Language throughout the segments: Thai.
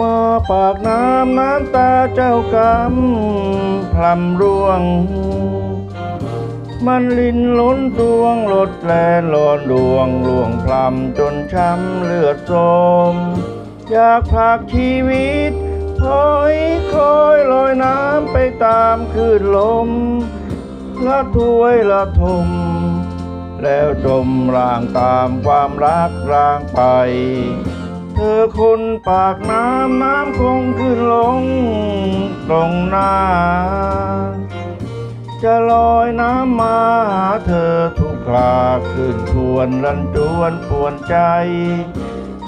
มาปากน้ำน้ำตาเจ้ากรรมพลำร่วง มันลินล้นตวงลดแลนหลอนดวงล่วงพลำจนช้ำเลือดโสมอยากพากชีวิตพอยคอยลอยน้ำไปตามคลื่นลม ละถวยละทม แล้วจมร่างตามความรักร่างไป เธอคนปากน้ำน้ำคงขึ้นลงตรงหน้า จะลอยน้ำมาหาเธอทุกคราขึ้นทวนรันจวนปวนใจ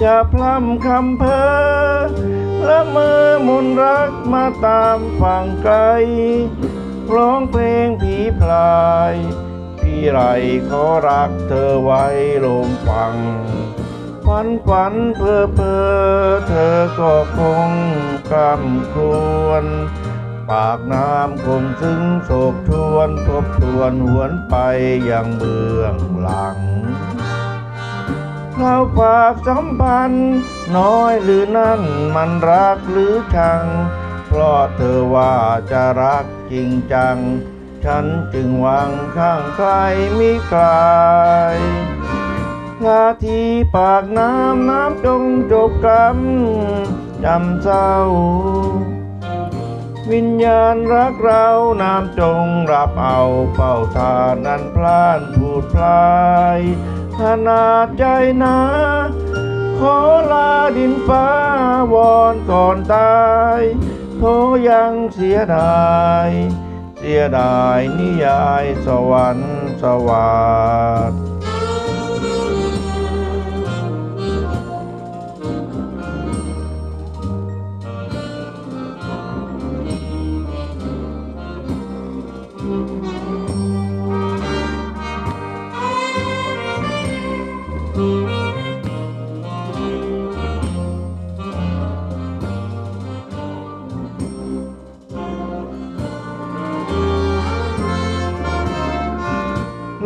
จะพร่ำคำเพ้อและเมอมนรักมาตามฝั่งไกลร้องเพลงผีพลาย พี่ไรขอรักเธอไว้ลมฟัง ฝันฝันเพื่อเพอเธอก็คงกำควรปากน้ำคงซึ้งโศกทวนทบทวนหวนไปยังเบื้องหลังเราฝากสัมพันธ์น้อยหรือนั่นมันรักหรือชัง เพราะเธอว่าจะรักจริงจัง ฉันจึงหวังข้างใครมิไกล ลาทีปากน้ำน้ำจงจบกรรมจำเศร้า วิญญาณรักเราน้ำจงรับเอาเฝ้าทานนั้นพลานพูดพลายขนาดใจนะขอลาดินฟ้าวอนก่อนตายโทยังเสียดาย เสียดายนิยายสวรรค์สวัสด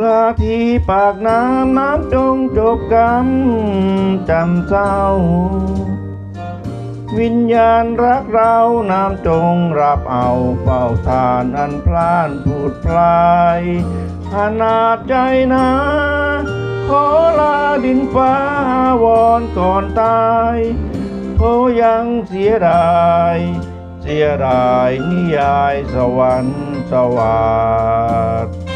ลาทีปากน้ำน้ำจงจบกรรมจำเศร้า วิญญาณรักเราน้ำจงรับเอาเฝ้าทานอันพลานพูดพลายขนาดใจนะ ขอลาดินฟ้าวอนก่อนตายโทยังเสียดายเสียดายนิยายสวรรค์สวัสด์